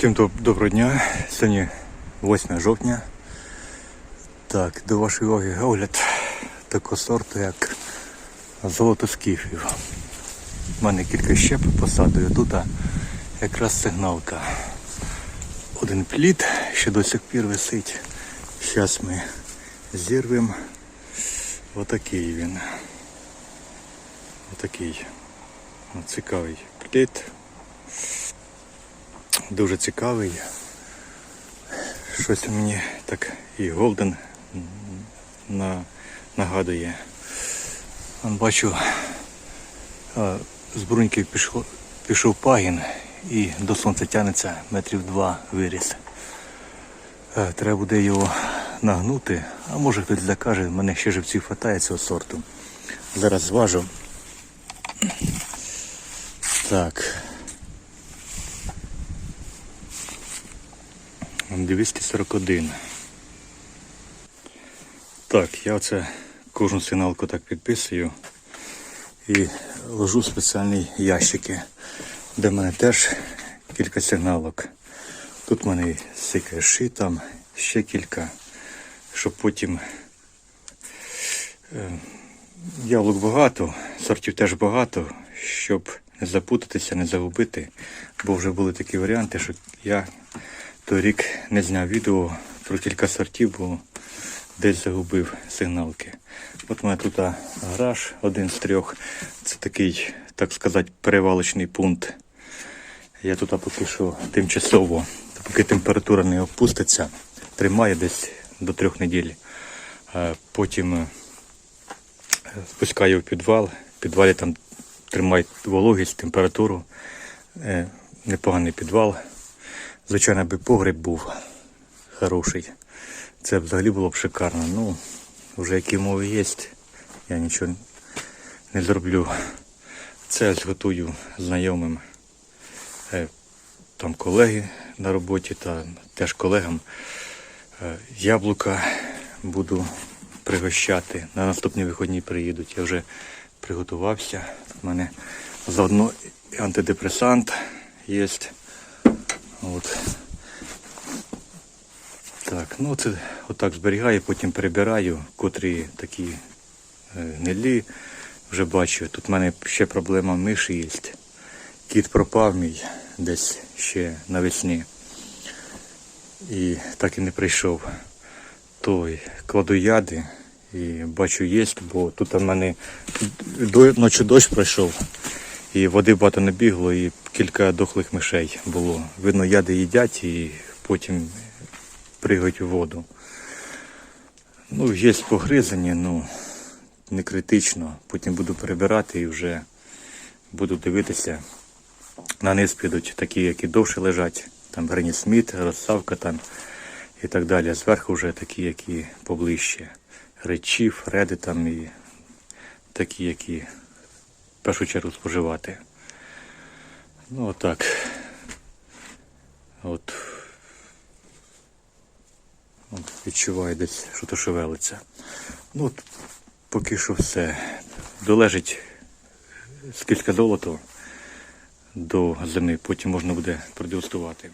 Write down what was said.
Всім доброго дня. Сьогодні 8 жовтня. Так, до вашої уваги огляд такого сорту, як золото скіфів. У мене кілька щеп посадою. Тут якраз сигналка. Один плід, що до сих пір висить. Зараз ми зірвемо. Отакий він. Отакий. Цікавий плід. Дуже цікавий. Щось мені так і Голден на, нагадує. Бачу, з бруньки пішов, пішов пагін і до сонця тягнеться метрів два виріс. Е, Треба буде його нагнути, а може хтось закаже, в мене ще живців хватає цього сорту. Зараз зважу. Так. 241. Так, я оце кожну сигналку так підписую і ложу в спеціальні ящики, де в мене теж кілька сигналок. Тут в мене сикаші, там ще кілька, щоб потім е, яблук багато, сортів теж багато, щоб не запутатися, не загубити, бо вже були такі варіанти, що я той рік не зняв відео про кілька сортів, бо десь загубив сигналки. От у мене тут гараж, один з трьох. Це такий, так сказати, перевалочний пункт. Я тут поки що тимчасово, поки температура не опуститься, тримає десь до трьох неділь. Потім е, спускаю в підвал. В підвалі там тримають вологість, температуру. Е, Непоганий підвал. Звичайно, би погреб був хороший. Це взагалі було б шикарно. Ну, вже які умови є, я нічого не зроблю. Це готую знайомим е, там колеги на роботі та теж колегам. Е, Яблука буду пригощати. На наступні виходні приїдуть. Я вже приготувався. У мене заодно антидепресант є. От. Так, ну це отак зберігаю, потім перебираю, котрі такі е, гнилі. Вже бачу. Тут в мене ще проблема миші є. Кіт пропав мій десь ще навесні. І так і не прийшов. Той кладу яди і бачу є, бо тут у мене ночі дощ пройшов. І води багато не бігло, і кілька дохлих мишей було. Видно, яди їдять і потім пригають у воду. Ну, є погризані, ну не критично. Потім буду перебирати і вже буду дивитися. На низ підуть такі, які довше лежать. Там Грені Сміт, розсавка там і так далі. Зверху вже такі, які поближче. Речі, фреди там і такі, які в першу чергу споживати. Ну отак. От. От відчуваю десь, що то шевелиться. Ну от поки що все. Долежить скільки золото до зими, потім можна буде продегустувати.